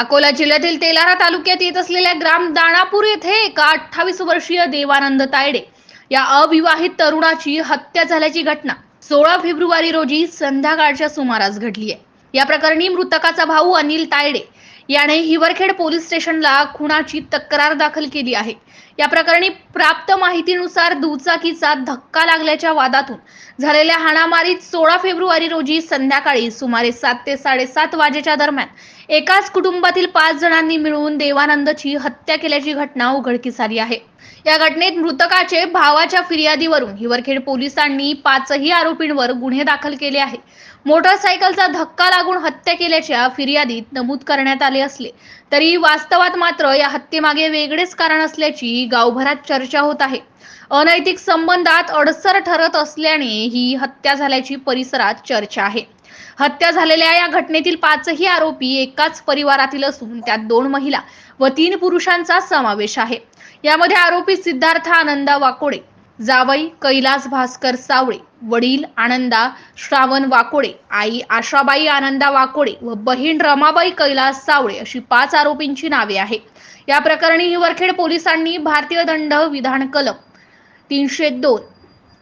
अकोला जिल्ह्यातील तेलारा तालुक्यात येत असलेल्या ग्राम दाणापूर येथे एका अठ्ठावीस वर्षीय देवानंद तायडे या अविवाहित तरुणाची हत्या झाल्याची घटना सोळा फेब्रुवारी रोजी संध्याकाळच्या सुमारास घडली आहे. या प्रकरणी मृतकाचा भाऊ अनिल तायडे याने हिवरखेड पोलीस स्टेशनला खुनाची तक्रार दाखल केली आहे. या प्रकरणी प्राप्त माहितीनुसार दुचाकीचा धक्का लागल्याच्या वादातून झालेल्या हाणामारीत सोळा फेब्रुवारी रोजी संध्याकाळी सुमारे सात ते साडेसात वाजेच्या दरम्यान एकाच कुटुंबातील पाच जणांनी मिळून देवानंदची हत्या केल्याची घटना उघडकीस आली आहे. या घटनेत मृतकाचे भावाच्या फिर्यादीवरून हिवरखेड पोलिसांनी पाचही आरोपींवर गुन्हे दाखल केले आहे. मोटरसायकलचा धक्का लागून हत्या केल्याच्या फिर्यादीत नमूद करण्यात आले असले तरी वास्तवात मात्र या हत्येमागे वेगळेच कारण असल्याची गावभरात चर्चा होत आहे. अनैतिक संबंधात अडसर ठरत असल्याने ही हत्या झाल्याची परिसरात चर्चा आहे. हत्या झालेल्या या घटनेतील पाचही आरोपी एकाच परिवारातील असून त्यात दोन महिला व तीन पुरुषांचा समावेश आहे. यामध्ये आरोपी सिद्धार्थ आनंदा वाकोडे जावई कैलास भास्कर सावळे वडील आनंदा श्रावण वाकोडे आई आशाबाई आनंदा वाकोडे व बहीण रमाबाई कैलास सावळे अशी पाच आरोपींची नावे आहे या प्रकरणी हिवरखेड पोलिसांनी भारतीय दंड विधान कलम तीनशे दोन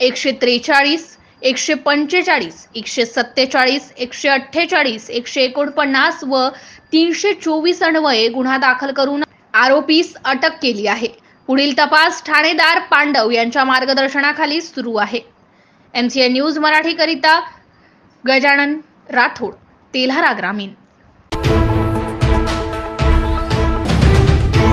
एकशे त्रेचाळीस एकशे पंचेचाळीस एकशे सत्तेचाळीस एकशे अठ्ठेचाळीस एकशे एकोणपन्नास व तीनशे चोवीस अन्वये गुन्हा दाखल करून आरोपीस अटक केली आहे. पुढील तपास ठाणेदार पांडव यांच्या मार्गदर्शनाखाली सुरू आहे. एम सी न्यूज मराठीकरिता गजानन राठोड तेल्हारा ग्रामीण.